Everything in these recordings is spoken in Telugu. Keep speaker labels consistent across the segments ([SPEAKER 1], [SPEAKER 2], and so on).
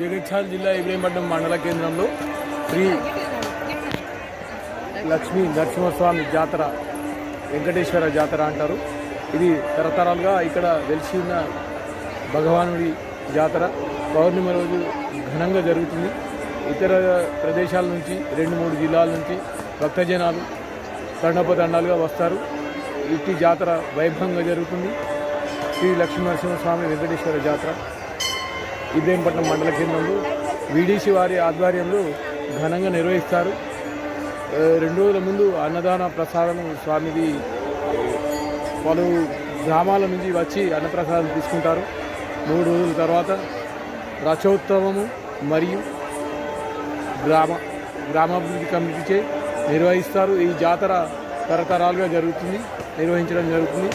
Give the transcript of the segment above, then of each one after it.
[SPEAKER 1] జగిత్యాల జిల్లా ఇబ్రహీంపట్నం మండల కేంద్రంలో శ్రీ లక్ష్మీ నరసింహస్వామి జాతర వెంకటేశ్వర జాతర అంటారు. ఇది తరతరాలుగా ఇక్కడ వెలిసి ఉన్న భగవానుడి జాతర. పౌర్ణమి రోజు ఘనంగా జరుగుతుంది. ఇతర ప్రదేశాల నుంచి రెండు మూడు జిల్లాల నుంచి భక్తజనాలు తండపదండాలుగా వస్తారు. ఇట్టి జాతర వైభవంగా జరుగుతుంది. శ్రీ లక్ష్మీనరసింహస్వామి వెంకటేశ్వర జాతర. ఇబ్రహీంపట్నం మండల కేంద్రంలో వీడీసీ వారి ఆధ్వర్యంలో ఘనంగా నిర్వహిస్తారు. రెండు రోజుల ముందు అన్నదాన ప్రసాదం స్వామిది పలు గ్రామాల నుంచి వచ్చి అన్నప్రసాదం తీసుకుంటారు. మూడు రోజుల తర్వాత రథోత్సవము మరియు గ్రామ గ్రామాభివృద్ధి కమిటీచే నిర్వహిస్తారు. ఈ జాతర తరతరాలుగా జరుగుతుంది నిర్వహించడం జరుగుతుంది.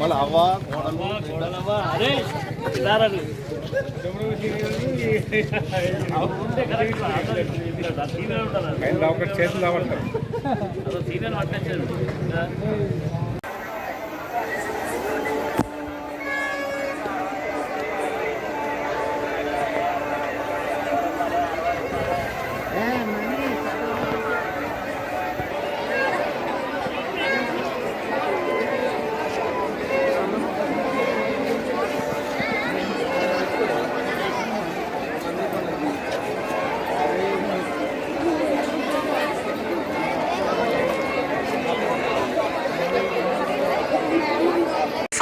[SPEAKER 2] మళ్ళీ అవ్వ ఒకటి చేతులు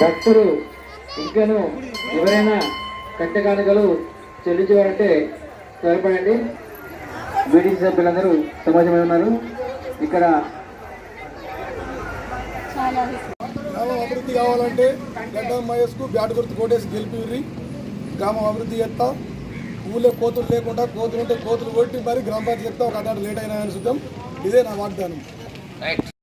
[SPEAKER 3] భక్తులు ఇంకను ఎవరైనా కట్టె కానుకలు చెల్లించేవారంటే త్వరపడండి బీడీసీ సభ్యులందరూ సమాజమై ఉన్నారు. ఇక్కడ
[SPEAKER 4] గ్రామం అభివృద్ధి. కావాలంటే గడ్డం మహేష్కు బ్యాట్ గుర్తు కోటేసి గెలిపిర్రి. గ్రామం అభివృద్ధి చేస్తా. ఊళ్ళో కోతులు లేకుండా కోతులు ఉంటే కోతులు కొట్టి మరి గ్రామ పంచాయతీ చెప్తా ఒక అదాడు లేట్ అయినా అని చూద్దాం. ఇదే నా వాగ్దానం.